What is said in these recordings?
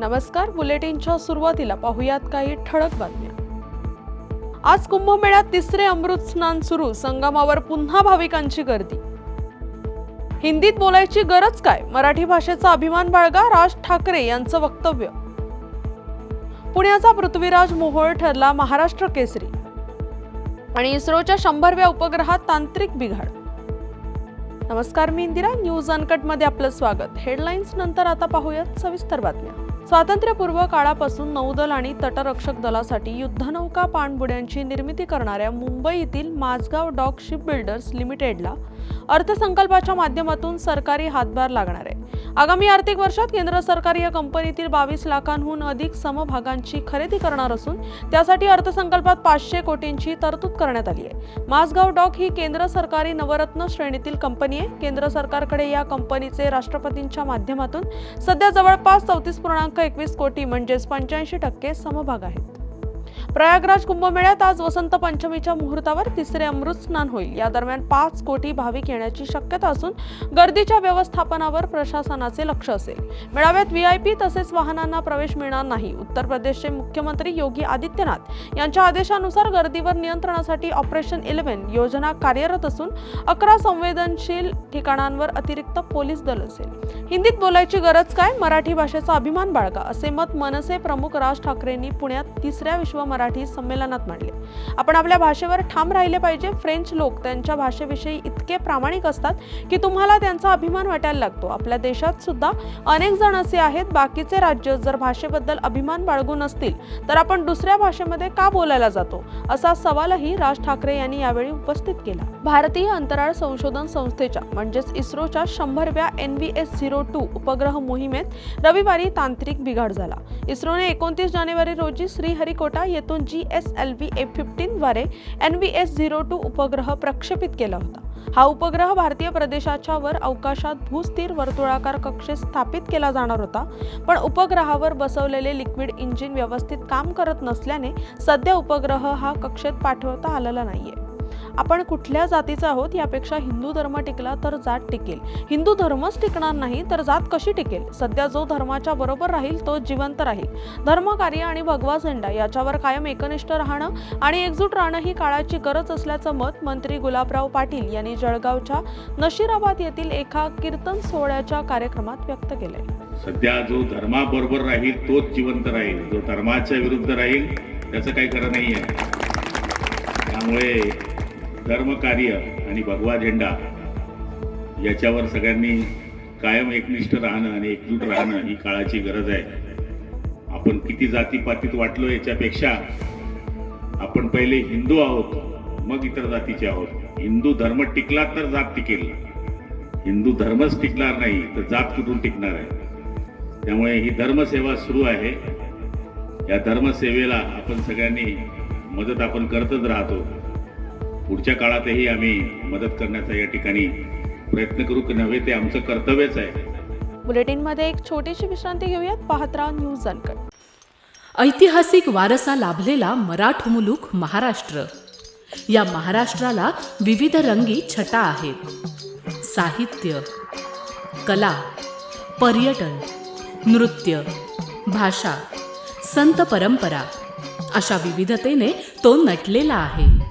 नमस्कार बुलेटिनच्या सुरुवातीला पाहुयात काही ठळक बातम्या. आज कुंभमेळ्यात तिसरे अमृत स्नान सुरू संगमावर पुन्हा भाविकांची गर्दी. हिंदीत बोलायची गरज काय? मराठी भाषेचा अभिमान बाळगा राज ठाकरे यांचं वक्तव्य. पुण्याचा पृथ्वीराज मोहोळ ठरला महाराष्ट्र केसरी. आणि इस्रोच्या शंभरव्या उपग्रहात तांत्रिक बिघाड. नमस्कार मी इंदिरा न्यूज अनकटमध्ये आपलं स्वागत. हेडलाईन्स नंतर आता पाहूयात सविस्तर बातम्या. स्वातंत्र्यपूर्व काळापासून नौदल आणि तटरक्षक दलासाठी युद्धनौका पाणबुड्यांची निर्मिती करणाऱ्या मुंबईतील माझगाव डॉक शिपबिल्डर्स लिमिटेडला अर्थसंकल्पाच्या माध्यमातून सरकारी हातभार लागणार आहे. आगामी आर्थिक वर्षात केंद्र सरकार या कंपनीतील बावीस लाखांहून अधिक समभागांची खरेदी करणार असून त्यासाठी अर्थसंकल्पात पाचशे कोटींची तरतूद करण्यात आली आहे. माझगाव डॉक ही केंद्र सरकारी नवरत्न श्रेणीतील कंपनी आहे. केंद्र सरकारकडे या कंपनीचे राष्ट्रपतींच्या माध्यमातून सध्या जवळपास चौतीस पूर्णांक एकवीस कोटी म्हणजेच पंच्याऐंशी टक्के समभाग आहेत. प्रयागराज कुंभमेळ्यात आज वसंत पंचमीच्या मुहूर्तावर तिसरे अमृत स्नान होईल. या दरम्यान पाच कोटी भाविक येण्याची शक्यता असून गर्दीच्या व्यवस्थापनावर प्रशासनाचे लक्ष असेल. मेळाव्यात व्हीआयपी तसेच वाहनांना प्रवेश मिळणार नाही. उत्तर प्रदेशचे मुख्यमंत्री योगी आदित्यनाथ यांच्या आदेशानुसार गर्दीवर नियंत्रणासाठी ऑपरेशन इलेव्हन योजना कार्यरत असून अकरा संवेदनशील ठिकाणांवर अतिरिक्त पोलीस दल असेल. हिंदीत बोलायची गरज काय? मराठी भाषेचा अभिमान बाळगा असे मत मनसे प्रमुख राज ठाकरेंनी पुण्यात तिसऱ्या विश्व मराठी संमेलनात मांडले. आपण आपल्या भाषेवर ठाम राहिले पाहिजे. फ्रेंच लोक त्यांच्या भाषेविषयी इतके प्रामाणिक असतात की तुम्हाला त्यांचा अभिमान वाटायला लागतो. आपल्या देशात सुद्धा अनेक जण असे आहेत. बाकीचे राज्य जर भाषेबद्दल अभिमान बाळगून असतील तर आपण दुसऱ्या भाषेमध्ये का बोलायला जातो? असा सवालही राज ठाकरे यांनी यावेळी उपस्थित केला. भारतीय अंतराळ संशोधन संस्थेच्या म्हणजेच इस्रोच्या शंभरव्या N V S zero two उपग्रह मोहिमेत रविवारी तांत्रिक बिघाड झाला. इस्रोने एकोणतीस जानेवारी रोजी श्रीहरिकोटा माध्यमातून G S L V A fifteen द्वारे N V S zero two उपग्रह प्रक्षेपित केला होता. हा उपग्रह भारतीय प्रदेशाच्या वर अवकाशात भूस्थिर वर्तुळाकार कक्षेत स्थापित केला जाणार होता पण उपग्रहावर बसवलेले लिक्विड इंजिन व्यवस्थित काम करत नसल्याने सध्या उपग्रह हा कक्षेत पाठवता आलेला नाहीये. आपण कुठल्या जातीचा आहोत यापेक्षा हिंदू धर्म टिकला तर जात टिकेल. हिंदू धर्मच टिकणार नाही तर जात कशी टिकेल? सध्या जो धर्माच्या बरोबर राहील तो जिवंत राहील. धर्मकार्य आणि भगवा झेंडा याच्यावर कायम एकनिष्ठ राहणं आणि एकजूट राहणं ही काळाची गरज असल्याचं मत मंत्री गुलाबराव पाटील यांनी जळगावच्या नशिराबाद येथील एका कीर्तन सोहळ्याच्या कार्यक्रमात व्यक्त केलंय. सध्या जो धर्माबरोबर राहील तोच जिवंत राहील. जो धर्माच्या विरुद्ध राहील त्याचं काही खरं नाही आहे त्यामुळे धर्मकार्य आणि भगवा झेंडा याच्यावर सगळ्यांनी कायम एकनिष्ठ राहणं आणि एकजूट राहणं ही काळाची गरज आहे. आपण किती जातीपातीत वाटलो याच्यापेक्षा आपण पहिले हिंदू आहोत मग इतर जातीचे आहोत. हिंदू धर्म टिकला तर जात टिकेल. हिंदू धर्मच टिकणार नाही तर जात कुठून टिकणार आहे? त्यामुळे ही धर्मसेवा सुरू आहे. या धर्मसेवेला आपण सगळ्यांनी मदत आपण करतच राहतो. पुढच्या काळातही आम्ही मदत करण्याचा या ठिकाणी प्रयत्न करू की नव्हे ते आमचं कर्तव्यच आहे. बुलेटिनमध्ये एक छोटीशी विश्रांती घेऊयात. पाहत राहा न्यूज अनकट. ऐतिहासिक वारसा लाभलेला मराठ मुलूक महाराष्ट्र. या महाराष्ट्राला विविध रंगी छटा आहेत. साहित्य कला पर्यटन नृत्य भाषा संत परंपरा अशा विविधतेने तो नटलेला आहे.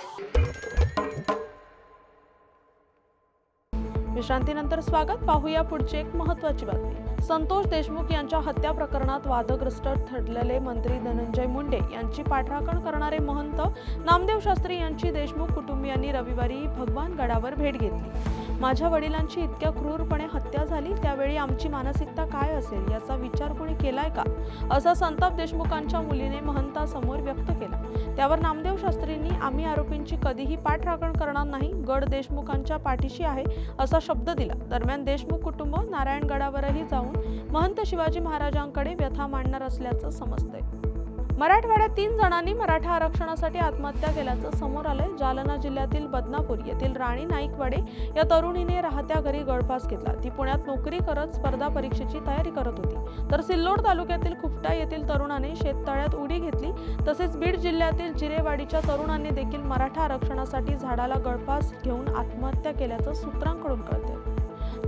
विश्रांतीनंतर स्वागत. पाहूया पुढची एक महत्वाची बातमी. संतोष देशमुख यांच्या हत्या प्रकरणात वादग्रस्त ठरलेले मंत्री धनंजय मुंडे यांची पाठराखण करणारे महंत नामदेव शास्त्री यांची देशमुख कुटुंबियांनी रविवारी भगवान गडावर भेट घेतली. माझ्या वडिलांची इतक्या क्रूरपणे हत्या झाली त्यावेळी आमची मानसिकता काय असेल याचा विचार कोणी केलाय का? असा संताप देशमुखांच्या मुलीने महंतासमोर व्यक्त केला. त्यावर नामदेव शास्त्रींनी आम्ही आरोपींची कधीही पाठराखण करणार नाही गड देशमुखांच्या पाठीशी आहे असा शब्द दिला. दरम्यान देशमुख कुटुंब नारायणगडावरही जाऊन महंत शिवाजी महाराजांकडे व्यथा मांडणार असल्याचं समजतंय. मराठवाड्यात तीन जणांनी मराठा आरक्षणासाठी आत्महत्या केल्याचं समोर आलंय. जालना जिल्ह्यातील बदनापूर येथील राणी नाईकवाडे या तरुणीने राहत्या घरी गळफास घेतला. ती पुण्यात नोकरी करत स्पर्धा परीक्षेची तयारी करत होती. तर सिल्लोड तालुक्यातील खुपटा येथील तरुणाने शेततळ्यात उडी घेतली. तसेच बीड जिल्ह्यातील जिरेवाडीच्या तरुणांनी देखील मराठा आरक्षणासाठी झाडाला गळफास घेऊन आत्महत्या केल्याचं सूत्रांकडून कळते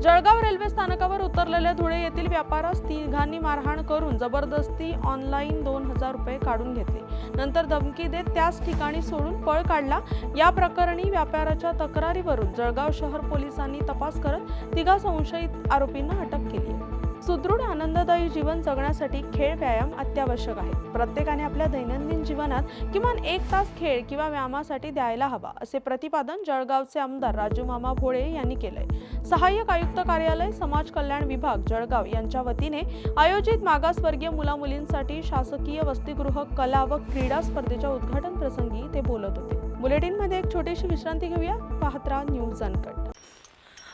जळगाव रेल्वे स्थानकावर उतरलेल्या धुळे येथील व्यापारास तिघांनी मारहाण करून जबरदस्ती ऑनलाईन दोन हजार रुपये काढून घेतले. नंतर धमकी देत त्याच ठिकाणी सोडून पळ काढला. या प्रकरणी व्यापाराच्या तक्रारीवरून जळगाव शहर पोलिसांनी तपास करत तिघा संशयित आरोपींना अटक केली आहे. सुदृढ आनंददायी जीवन जगण्यासाठी खेळ व्यायाम अत्यावश्यक आहे. प्रत्येकाने आपल्या दैनंदिन जीवनात किमान एक तास खेळ किंवा व्यायामासाठी द्यायला हवा असे प्रतिपादन जळगावचे आमदार राजू मामा भोळे यांनी केलंय. सहाय्यक आयुक्त कार्यालय समाज कल्याण विभाग जळगाव यांच्या वतीने आयोजित मागासवर्गीय मुलामुलींसाठी शासकीय वसतिगृह कला व क्रीडा स्पर्धेच्या उद्घाटन प्रसंगी ते बोलत होते. बुलेटिनमध्ये एक छोटीशी विश्रांती घेऊया. पाहत्रा न्यूज अनकट.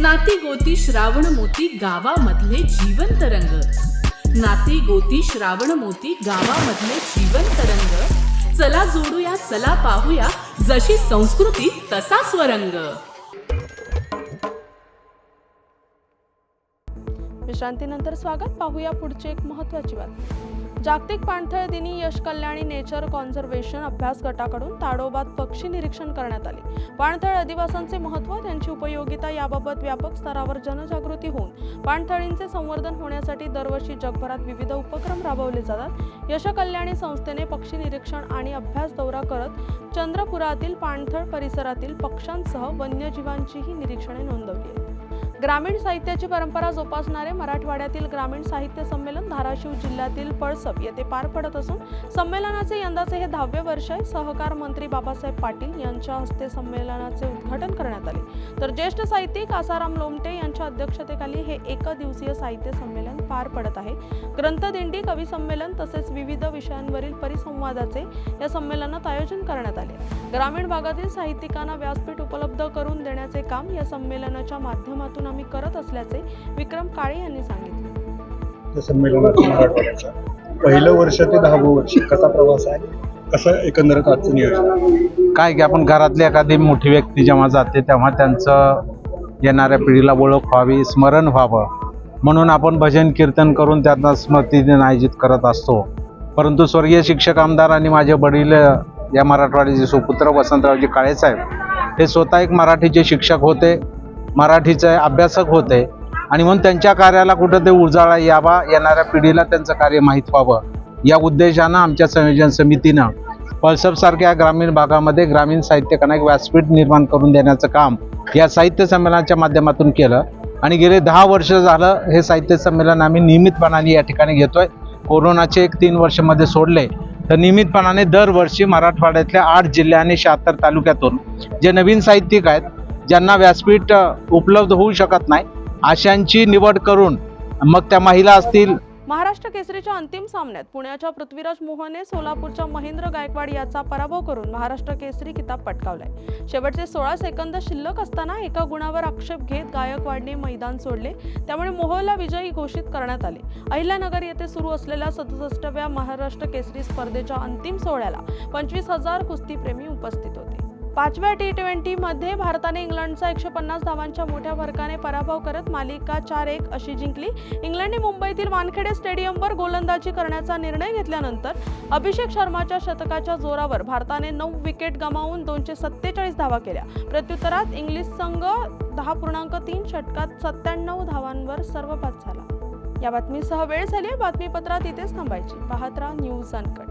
नाती गोती श्रावण मोती गावामधले जीवन तरंग नाती गोती श्रावण मोती गावामधले जीवन तरंग चला जोडूया चला पाहूया जशी संस्कृती तसा स्वरंग. विश्रांतीनंतर स्वागत पाहूया पुढची एक महत्वाची बातमी. जागतिक पाणथळ दिनी यश कल्याणी नेचर कॉन्झर्वेशन अभ्यास गटाकडून ताडोबात पक्षी निरीक्षण करण्यात आले. पाणथळ अधिवासांचे महत्त्व त्यांची उपयोगिता याबाबत व्यापक स्तरावर जनजागृती होऊन पाणथळींचे संवर्धन होण्यासाठी दरवर्षी जगभरात विविध उपक्रम राबवले जातात. यश कल्याणी संस्थेने पक्षी निरीक्षण आणि अभ्यास दौरा करत चंद्रपुरातील पाणथळ परिसरातील पक्ष्यांसह वन्यजीवांचीही निरीक्षणे नोंदवली आहेत. ग्रामीण साहित्याची परंपरा जोपासणारे मराठवाड्यातील ग्रामीण साहित्य संमेलन धाराशिव जिल्ह्यातील पळसप येथे पार पडत असून संमेलनाचे यंदाचे हे दहावे वर्ष आहे. सहकार मंत्री बाबासाहेब पाटील यांच्या हस्ते संमेलनाचे उद्घाटन करण्यात आले. तर ज्येष्ठ साहित्यिक आसाराम लोमटे यांच्या अध्यक्षतेखाली हे एक दिवसीय साहित्य संमेलन पार पडत आहे. ग्रंथदिंडी कवी संमेलन तसेच विविध विषयांवरील परिसंवादाचे या संमेलनात आयोजन करण्यात आले. ग्रामीण भागातील साहित्यिकांना व्यासपीठ उपलब्ध करून देण्याचे काम या संमेलनाच्या माध्यमातून आम्ही करत असल्याचे विक्रम काळे यांनी सांगितले. पहिलं वर्ष ते दहावं वर्ष कसा प्रवास आहे? कसं एकंदरीत आजचं नियोजन? काय की आपण घरातली एखादी मोठी व्यक्ती जेव्हा जाते तेव्हा त्यांचं येणाऱ्या पिढीला ओळख व्हावी स्मरण व्हावं. म्हणून आपण भजन कीर्तन करून त्यांना स्मृती दिन आयोजित करत असतो. परंतु स्वर्गीय शिक्षक आमदार आणि माझे वडील या मराठवाड्याचे सुपुत्र वसंतरावजी काळेसाहेब हे स्वतः एक मराठीचे शिक्षक होते मराठीचे अभ्यासक होते आणि म्हणून त्यांच्या कार्याला कुठं ते उजाळा यावा येणाऱ्या पिढीला त्यांचं कार्य माहीत व्हावं. या उद्देशानं आमच्या संयोजन समितीनं पळसपसारख्या ग्रामीण भागामध्ये ग्रामीण साहित्यकांना एक व्यासपीठ निर्माण करून देण्याचं काम या साहित्य संमेलनाच्या माध्यमातून केलं. आणि गेले दहा वर्ष झालं हे साहित्य संमेलन आम्ही नियमितपणाने या ठिकाणी घेतोय. कोरोनाचे एक तीन वर्षामध्ये सोडले. तर नियमितपणाने दरवर्षी मराठवाड्यातल्या आठ जिल्हे आणि शहात्तर तालुक्यातून जे नवीन साहित्यिक आहेत ज्यांना व्यासपीठ उपलब्ध होऊ शकत नाही अशांची निवड करून मग त्या महिला असतील महाराष्ट्र केसरीच्या अंतिम सामन्यात पुण्याच्या पृथ्वीराज मोहनने सोलापूरच्या महेंद्र गायकवाड याचा पराभव करून महाराष्ट्र केसरी किताब पटकावलाय. शेवटचे सोळा सेकंद शिल्लक असताना एका गुणावर आक्षेप घेत गायकवाडने मैदान सोडले. त्यामुळे मोहनला विजयी घोषित करण्यात आले. अहिल्यानगर येथे सुरू असलेल्या सदुसष्टव्या महाराष्ट्र केसरी स्पर्धेच्या अंतिम सोहळ्याला पंचवीस हजार कुस्तीप्रेमी उपस्थित होते. पाचव्या टी ट्वेंटीमध्ये भारताने इंग्लंडचा एकशे पन्नास धावांच्या मोठ्या फरकाने पराभव करत मालिका चार एक अशी जिंकली. इंग्लंडने मुंबईतील वानखेडे स्टेडियमवर गोलंदाजी करण्याचा निर्णय घेतल्यानंतर अभिषेक शर्माच्या शतकाच्या जोरावर भारताने नऊ विकेट गमावून दोनशे सत्तेचाळीस धावा केल्या. प्रत्युत्तरात इंग्लिश संघ दहा पूर्णांक तीन षटकात सत्त्याण्णव धावांवर सर्वपात झाला. या बातमीसह वेळ झाली बातमीपत्रात इथेच थांबायची. पाहत राहा न्यूज अनकट